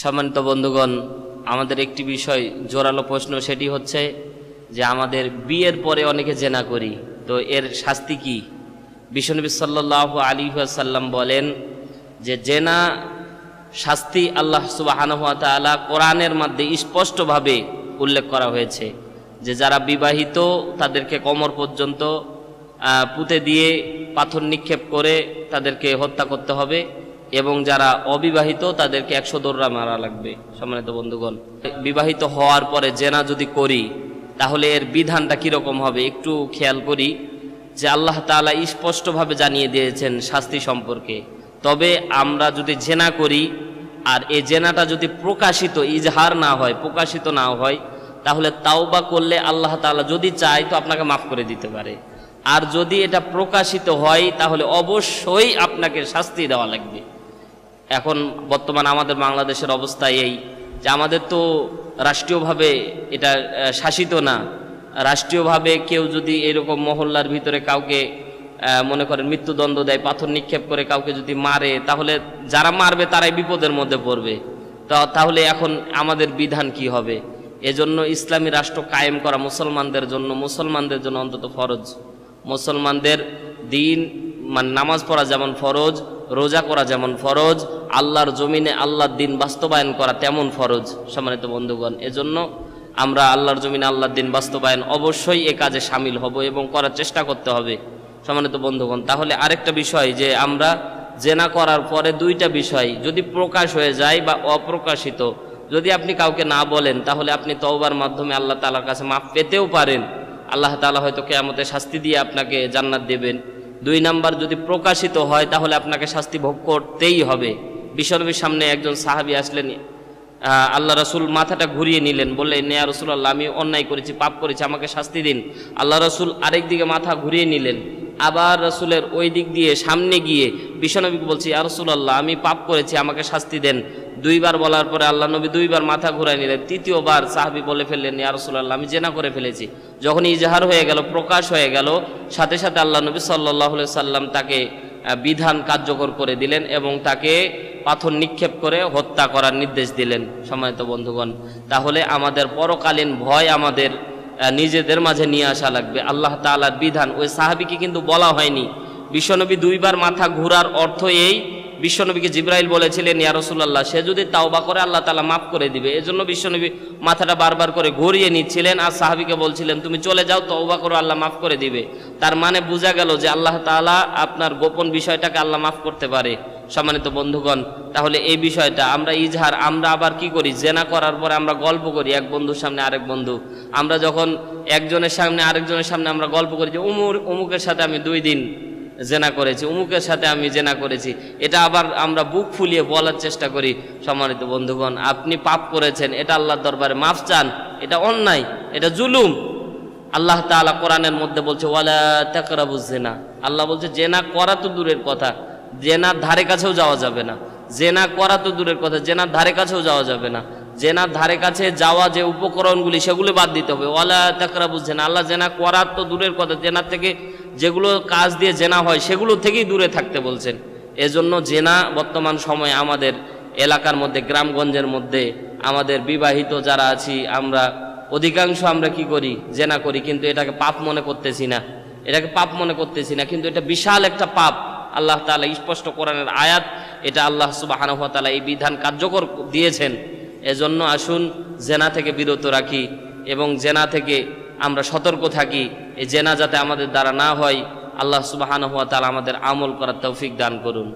সম্মানিত বন্ধুগণ, আমাদের একটি বিষয়, জোরালো প্রশ্ন সেটি হচ্ছে যে আমাদের বিয়ের পরে অনেকে জেনা করি, তো এর শাস্তি কি? বিশ্বনবী সাল্লাহ আলী সাল্লাম বলেন যে জেনা শাস্তি আল্লাহ সুবাহানুয়া তালা কোরআনের মধ্যে স্পষ্টভাবে উল্লেখ করা হয়েছে যে যারা বিবাহিত, তাদেরকে কোমর পর্যন্ত পুঁতে দিয়ে পাথর নিক্ষেপ করে তাদেরকে হত্যা করতে হবে। এবং যারা অবিবাহিত, তাদেরকে একশো দৌড়া মারা লাগবে, সম্মানিত বন্ধুগণ। বিবাহিত হওয়ার পরে জেনা যদি করি, তাহলে এর বিধানটা কীরকম হবে? একটু খেয়াল করি যে আল্লাহ তাআলা স্পষ্টভাবে জানিয়ে দিয়েছেন শাস্তি সম্পর্কে। তবে আমরা যদি জেনা করি, আর এই জেনাটা যদি প্রকাশিত, ইজহার না হয়, প্রকাশিত না হয়, তাহলে তাওবা করলে আল্লাহ তাআলা যদি চায়, তো আপনাকে মাফ করে দিতে পারে। আর যদি এটা প্রকাশিত হয়, তাহলে অবশ্যই আপনাকে শাস্তি দেওয়া লাগবে। এখন বর্তমান আমাদের বাংলাদেশের অবস্থা এই যে আমাদের তো রাষ্ট্রীয়ভাবে এটা শাসিত না। রাষ্ট্রীয়ভাবে কেউ যদি এরকম মহল্লার ভিতরে কাউকে মনে করেন মৃত্যুদণ্ড দেয়, পাথর নিক্ষেপ করে কাউকে যদি মারে, তাহলে যারা মারবে তারাই বিপদের মধ্যে পড়বে। তাহলে এখন আমাদের বিধান কি হবে? এজন্য ইসলামী রাষ্ট্র কায়েম করা মুসলমানদের জন্য মুসলমানদের জন্য অন্তত ফরজ। মুসলমানদের দিন মানে নামাজ পড়া যেমন ফরজ রোজা করা যেমন ফরজ, আল্লাহর জমিনে আল্লাহর দিন বাস্তবায়ন করা তেমন ফরজ, সম্মানিত বন্ধুগণ। এজন্য আমরা আল্লাহর জমিনে আল্লাহর দিন বাস্তবায়ন অবশ্যই এ কাজে সামিল হব এবং করার চেষ্টা করতে হবে, সম্মানিত বন্ধুগণ। তাহলে আরেকটা বিষয় যে আমরা জেনা করার পরে দুইটা বিষয় যদি প্রকাশ হয়ে যায় বা অপ্রকাশিত, যদি আপনি কাউকে না বলেন, তাহলে আপনি তওবার মাধ্যমে আল্লাহ তালার কাছে মাফ পেতেও পারেন। আল্লাহ তালা হয়তো কেয়ামতে শাস্তি দিয়ে আপনাকে জান্নাত দেবেন। দুই নাম্বার যদি প্রকাশিত হয়, তাহলে আপনাকে শাস্তি ভোগ করতেই হবে। বিশ্বনবীর সামনে একজন সাহাবী আসলেন আল্লাহ রসুল মাথাটা ঘুরিয়ে নিলেন, বললেন নেয়া রসুল আল্লাহ আমি অন্যায় করেছি, পাপ করেছি, আমাকে শাস্তি দিন। আল্লাহ রসুল আরেক দিকে মাথা ঘুরিয়ে নিলেন। আবার রসুলের ওই দিক দিয়ে সামনে গিয়ে বিশ্বনবীকে বলছি আর রসুল আল্লাহ আমি পাপ করেছি, আমাকে শাস্তি দেন। দুইবার বলার পরে আল্লাহ নবী দুইবার মাথা ঘুরাই নিলেন। তৃতীয়বার সাহাবি বলে ফেললেন, ইয়া রসুল্লাহ আমি জেনা করে ফেলেছি। যখন ইজাহার হয়ে গেল, প্রকাশ হয়ে গেল, সাথে সাথে আল্লাহ নবী সাল্লাহ সাল্লাম তাকে বিধান কার্যকর করে দিলেন এবং তাকে পাথর নিক্ষেপ করে হত্যা করার নির্দেশ দিলেন। সম্মানিত বন্ধুগণ, তাহলে আমাদের পরকালীন ভয় আমাদের নিজেদের মাঝে নিয়ে আসা লাগবে। আল্লাহ তাআলার বিধান। ওই সাহাবিকে কিন্তু বলা হয়নি। বিশ্বনবী দুইবার মাথা ঘুরার অর্থ এই বিশ্বনবীকে জিব্রাইল বলেছিলেন, ইয়া রাসূলুল্লাহ, সে যদি তাওবা করে, আল্লাহ তালা মাফ করে দিবে। এজন্য বিশ্বনবী মাথাটা বারবার করে ঘুরিয়ে নিচ্ছিলেন আর সাহাবিকে বলছিলেন, তুমি চলে যাও, তওবা করো, আল্লাহ মাফ করে দিবে। তার মানে বোঝা গেল যে আল্লাহ তাআলা আপনার গোপন বিষয়টাকে আল্লাহ মাফ করতে পারে। সম্মানিত বন্ধুগণ, তাহলে এই বিষয়টা আমরা ইজহার, আমরা আবার কি করি? জেনা করার পরে আমরা গল্প করি এক বন্ধুর সামনে আরেক বন্ধু। আমরা যখন একজনের সামনে আরেকজনের সামনে আমরা গল্প করি যে, উমুর অমুকের সাথে আমি দুই দিন জেনা করেছি উমুকের সাথে আমি জেনা করেছি। এটা আবার আমরা বুক ফুলিয়ে বলার চেষ্টা করি, সম্মানিত বন্ধুগণ, আপনি পাপ করেছেন, এটা আল্লাহর দরবারে মাফ চান, এটা অন্যায়, এটা জুলুম। আল্লাহ তাআলা কোরআনের মধ্যে বলছে, ওয়ালা তাকরাবু জেনা আল্লাহ বলছে, জেনা করা তো দূরের কথা জেনার ধারে কাছেও যাওয়া যাবে না। জেনা করা তো দূরের কথা জেনার ধারে কাছেও যাওয়া যাবে না। জেনার ধারে কাছে যাওয়া যে উপকরণগুলি, সেগুলো বাদ দিতে হবে। ওয়ালা তাকরাবু জেনা আল্লাহ জেনা করার তো দূরের কথা, জেনার থেকে যেগুলো কাজ দিয়ে জেনা হয়, সেগুলো থেকেই দূরে থাকতে বলছেন। এজন্য জেনা বর্তমান সময়ে আমাদের এলাকার মধ্যে, গ্রামগঞ্জের মধ্যে, আমাদের বিবাহিত যারা আছি, আমরা অধিকাংশ আমরা কি করি? জেনা করি, কিন্তু এটাকে পাপ মনে করতেছি না। এটাকে পাপ মনে করতেছি না, কিন্তু এটা বিশাল একটা পাপ। আল্লাহ তাআলা স্পষ্ট কোরআনের আয়াত, এটা আল্লাহ সুবাহানহ তাআলা এই বিধান কার্যকর দিয়েছেন। এজন্য আসুন, জেনা থেকে বিরত রাখি এবং জেনা থেকে আমরা সতর্ক থাকি, এই জেনা যাতে আমাদের দ্বারা না হয়, আল্লাহ সুবাহান হাত আমাদের আমল করার তৌফিক দান করুন।